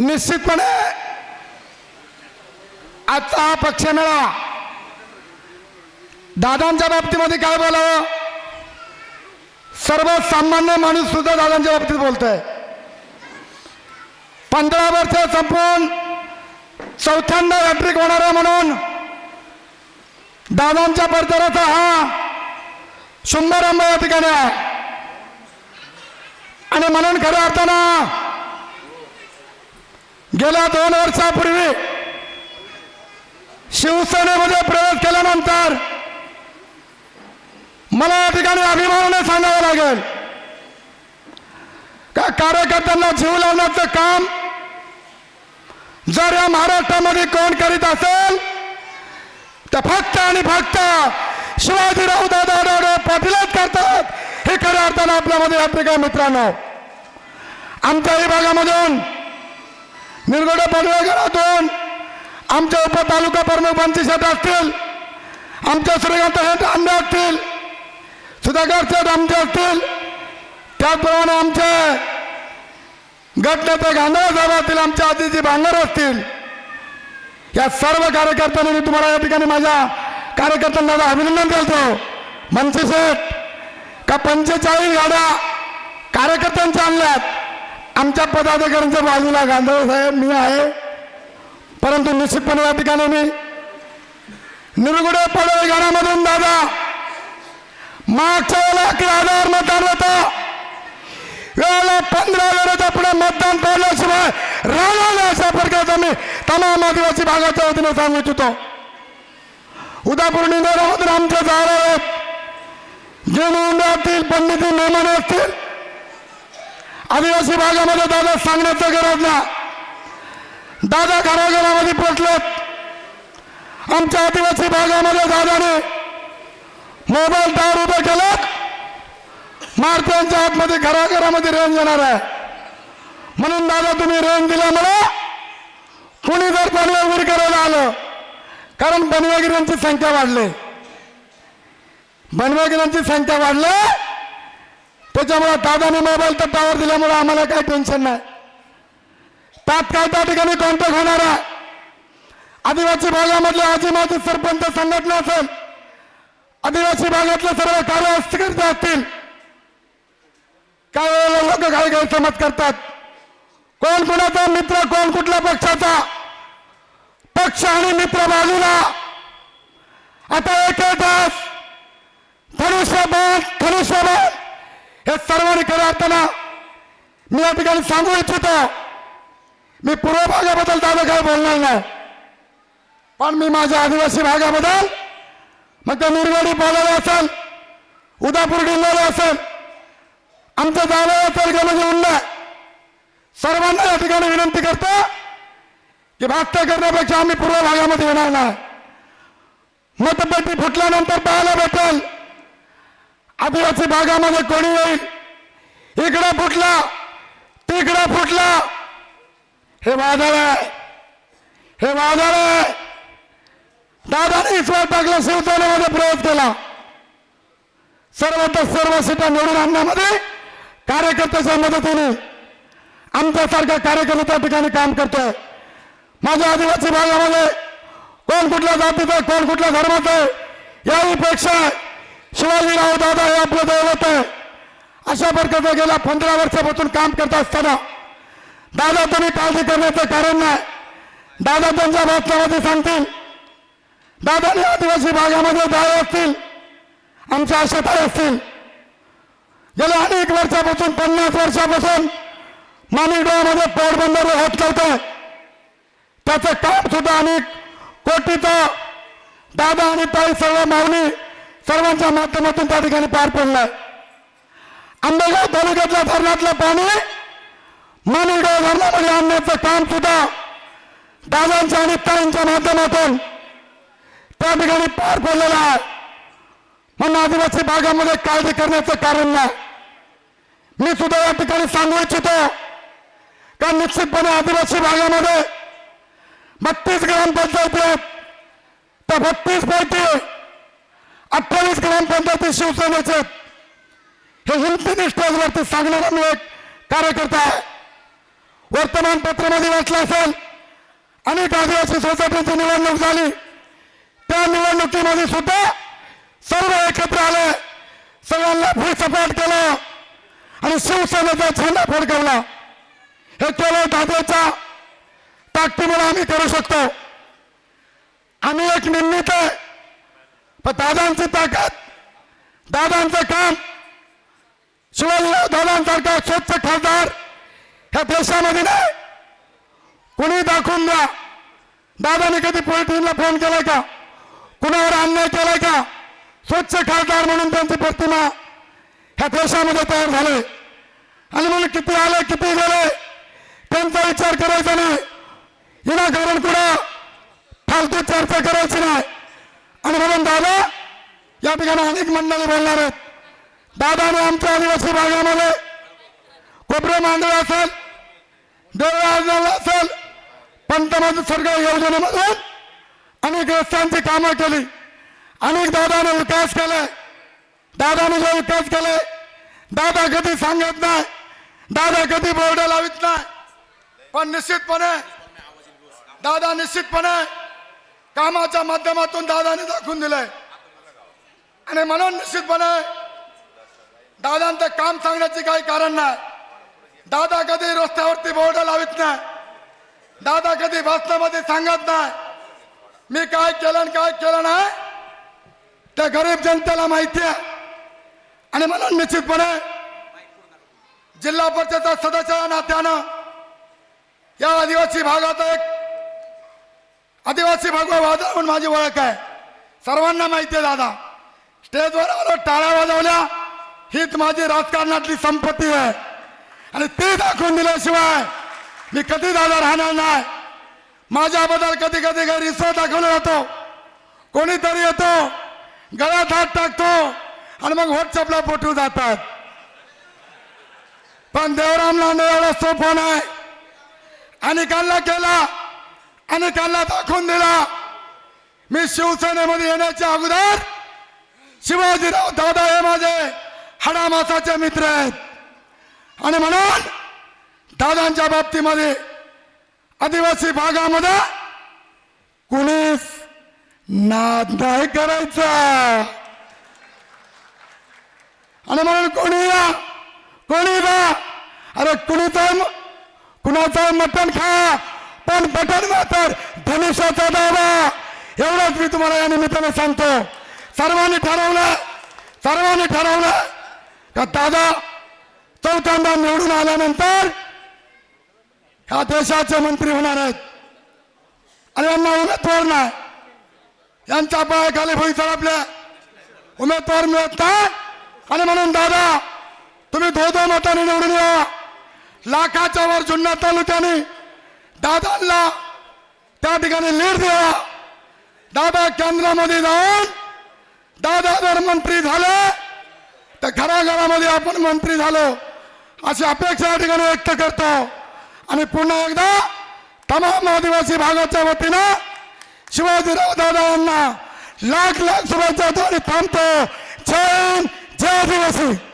निश्चितपणे आजचा हा पक्ष मेळा दादांच्या बाबतीमध्ये काय बोलावं? सर्वसामान्य माणूस सुद्धा दादांच्या बाबतीत बोलतोय. पंधरा वर्ष संपून चौथ्यांदा हॅट्रिक होणार आहे म्हणून दादांच्या प्रचाराचा हा शुंभारंभ या ठिकाणी आहे. आणि म्हणून खऱ्या अर्थानं गेल्या दोन वर्षापूर्वी शिवसेनेमध्ये प्रवेश केल्यानंतर मला या ठिकाणी अभिमानाने सांगावं लागेल. का कार्यकर्त्यांना जीव लावण्याचं काम जर या महाराष्ट्रामध्ये कोण करीत असेल तर फक्त आणि फक्त शिवाजीराव दादा दादा पाटीलच करतात. हे खऱ्या अर्थानं आपल्यामध्ये या ठिकाणी मित्रांनो आमच्या भागामधून निरगोडे घरातून. आमच्या उपतालुका प्रमुख बंची असतील. आमच्या श्रीगंत शेट आंबे असतील. सुधाकर सेठ आमचे असतील. त्याचप्रमाणे आमचे गटनेते गांधळ साहेब असतील आमच्या आधीचे भांगर असतील. या सर्व कार्यकर्त्यांनी मी तुम्हाला या ठिकाणी माझ्या कार्यकर्त्यांना अभिनंदन करतो. मनसे शेठ का पंचेचाळीस गाड्या कार्यकर्त्यांच्या आणल्यात? आमच्या पदाधिकाऱ्यांच्या बाजूला गांधळ साहेब मी आहे. परंतु निश्चितपणे या ठिकाणी मी. निरगुडे पडवे गाण्यामधून दादा. मागच्या वेळेला अकरा हजार मतदान होतं. वेळेला पंधरा हजाराच्या पुढे मतदान पडल्याशिवाय राहणार नाही अशा प्रकारचं मी तमाम आदिवासी भागाच्या वतीने सांगू इच्छितो. उदापूर निंदोरामधून आमच्या जाणार आहेत. जे नोंद पंडित पंडिती मेहमान असतील आदिवासी भागामध्ये दादा सांगण्याचं गरज ना दादा घराघरामध्ये पोचलेत आमच्या आदिवासी भागामध्ये दादाने मोबाईल टावर उभे केले मारत्यांच्या आतमध्ये घराघरामध्ये रेंज येणार आहे. म्हणून दादा तुम्ही रेंज दिल्यामुळे कुणी जर बनवेगिरी करायला आलं कारण बनवेगिऱ्यांची संख्या वाढली. बनवेगिऱ्यांची संख्या वाढली त्याच्यामुळे दादाने मोबाईल तर टावर दिल्यामुळे आम्हाला काही टेन्शन नाही. तात्काळ त्या ठिकाणी कॉन्टॅक्ट होणार आहे? आदिवासी भागामधले आजी माजी सरपंच संघटना असेल आदिवासी भागातले सर्व कार्यकर्ते असतील. काय वेळेला लोक काही गैरसमज करतात. कोण कुणाचा मित्र कोण कुठल्या पक्षाचा? पक्ष आणि मित्र बाजूला. आता सर्वांनी खऱ्या अर्थानं मी या ठिकाणी सांगू इच्छितो मी पूर्व भागाबद्दल दादा काय बोलणार नाही. पण मी माझ्या आदिवासी भागाबद्दल मग ते निरगडी बोलायला असेल उदापूर डिल्लोला असेल आमचं जावं असेल का म्हणजे सर्वांना या ठिकाणी विनंती करतो की भाष्य करण्यापेक्षा आम्ही पूर्व भागामध्ये येणार नाही. मतपेटी फुटल्यानंतर पाहायला भेटेल. आदिवासी भागामध्ये कोणी येईल? इकडं फुटला तिकडं फुटला. हे वादळ आहे. हे वादळ आहे. दादाने ईश्वर टाकला शिवसेनेमध्ये प्रवेश केला. सर्व सर्व सीटा निवडून आणण्यामध्ये कार्यकर्त्याच्या मदतीने आमच्यासारखा कार्यकर्ता त्या ठिकाणी काम करतोय. माझ्या आदिवासी भागामध्ये कोण कुठल्या जातीचं कोण कुठल्या धर्माचं आहे शिवाजीराव दादा हे आपलं दैवत आहे. अशा प्रकारचं गेल्या पंधरा वर्षापासून काम करत असताना दादा तुम्ही काळजी करण्याचं कारण नाही. दादा त्यांच्या भाषणामध्ये सांगतील. दादाने आदिवासी भागामध्ये जाळे असतील. आमच्या आशाताई असतील. गेल्या अनेक वर्षापासून पन्नास वर्षापासून माणिकगावमध्ये पोरबंदर होत नव्हतं त्याचं काम सुद्धा अनेक कोटीचं दादा आणि ताई सर्व मागणी सर्वांच्या माध्यमातून त्या ठिकाणी पार पडलाय. आंबेगाव तालुक्यातल्या धरणातलं पाणी माणिकगाव धरणामध्ये आणण्याचं काम सुद्धा दादांच्या आणि ताईंच्या माध्यमातून त्या ठिकाणी पार पडलेलं आहे. म्हणून आदिवासी भागामध्ये काळजी करण्याचं कारण नाही. मी सुद्धा या ठिकाणी सांगू इच्छितो का निश्चितपणे आदिवासी भागामध्ये बत्तीस ग्रामपंचायती आहेत. त्या बत्तीस पैकी अठ्ठावीस ग्रामपंचायती शिवसेनेचे. हे हिंदी स्टेजवरती सांगणारा मी एक कार्यकर्ता आहे. वर्तमानपत्रामध्ये वाचलं असेल अनेक आदिवासी सोसायटीची निवडणूक झाली. त्या निवडणुकीमध्ये सुद्धा सर्व एकत्र आले. सगळ्यांना भूसपाट केलं आणि शिवसेनेचा झेंडा फडकवला. हे केवळ दादाच्या ताकदीमुळे आम्ही करू शकतो. आम्ही एक निर्मित आहे. पण दादांची ताकद दादांचं काम शिवाजीराव दादांसारखा स्वच्छ खासदार ह्या देशामध्ये नाही. कुणी दाखवून द्या. दादाने कधी पोलिटिशनला फोन केला का? कुणावर अन्याय केलाय का? स्वच्छ खासदार म्हणून त्यांची प्रतिमा ह्या देशामध्ये तयार झाले. आणि म्हणून किती आले किती गेले त्यांचा विचार करायचा नाही विनाकारण कुठं फालतू चर्चा करायची नाही आणि म्हणून दादा त्या ठिकाणी अनेक मंडळी बोलणार आहेत. दादाने आमच्या आदिवासी भागामध्ये कोपरे मांडवे असेल देवळ असेल पंतप्रधान स्वर्ग योजनेमधून अनेक रस्त्यांची कामं केली. अनेक दादाने विकास केले. दादाने जो विकास केले दादा कधी सांगत नाही दादा कधी बोर्ड लावित नाही. पण निश्चितपणे दादा निश्चितपणे कामाच्या माध्यमातून दादाने दाखवून दिलंय. आणि म्हणून निश्चितपणे दादांचं काम सांगण्याचे काही कारण नाही. दादा कधी रस्त्यावरती बोर्ड लावित नाही. दादा कधी भाषणामध्ये सांगत नाही. मी काय केलं काय केलं नाही त्या गरीब जनतेला माहिती आहे. आणि म्हणून निश्चितपणे जिल्हा परिषदेचा सदस्य नात्यानं या आदिवासी भागात एक आदिवासी भागवा वादळ म्हणून माझी ओळख आहे. सर्वांना माहिती आहे दादा. स्टेजवर आलो टाळ्या वाजवल्या. हीच माझी राजकारणातली संपत्ती आहे. आणि ते दाखवून दिल्याशिवाय मी कधी दादा राहणार नाही. माझ्याबद्दल कधी कधी काही रिसो दाखवला जातो. कोणीतरी येतो गळ्यात हात टाकतो आणि मग व्हॉट्सअपला पोटू जातात. पण देवराम लांडे एवढा सोपं नाही. अनेकांना केला अनेकांना दाखवून दिला. मी शिवसेनेमध्ये येण्याच्या अगोदर शिवाजीराव दादा हे माझे हाडामासाचे मित्र आहेत. आणि म्हणून दादांच्या बाबतीमध्ये आदिवासी भागामध्ये कुणीच नाद नाही करायचा. आणि म्हणून कोणी या कोणी जा अरे कुणीचा कुणाचं मटण खा पण बटन मात्र धनुष्याचा दावा. एवढंच मी तुम्हाला या निमित्ताने सांगतो. सर्वांनी ठरवलं सर्वांनी ठरवलं का दादा चौथ्यांदा निवडून आल्यानंतर ह्या देशाचे मंत्री होणार आहेत. आणि यांना उमेदवार नाही. यांच्या पायाखाली भुईसर आपल्या. उमेदवार मिळत नाही. आणि म्हणून दादा तुम्ही दो दो मताने निवडून या. लाखाच्या वर जुन्नर तालुक्याने दादांना त्या ठिकाणी लीड द्या. दादा केंद्रामध्ये जाऊन दादा जर मंत्री झाले तर घराघरामध्ये आपण मंत्री झालो. अशी अपेक्षा या ठिकाणी व्यक्त करतो. आणि पुन्हा एकदा तमाम आदिवासी भागाच्या वतीनं शिवाजीराव दादा यांना लाख लाख शुभेच्छा देऊन थांबतो. जय हिंद, जय आदिवासी.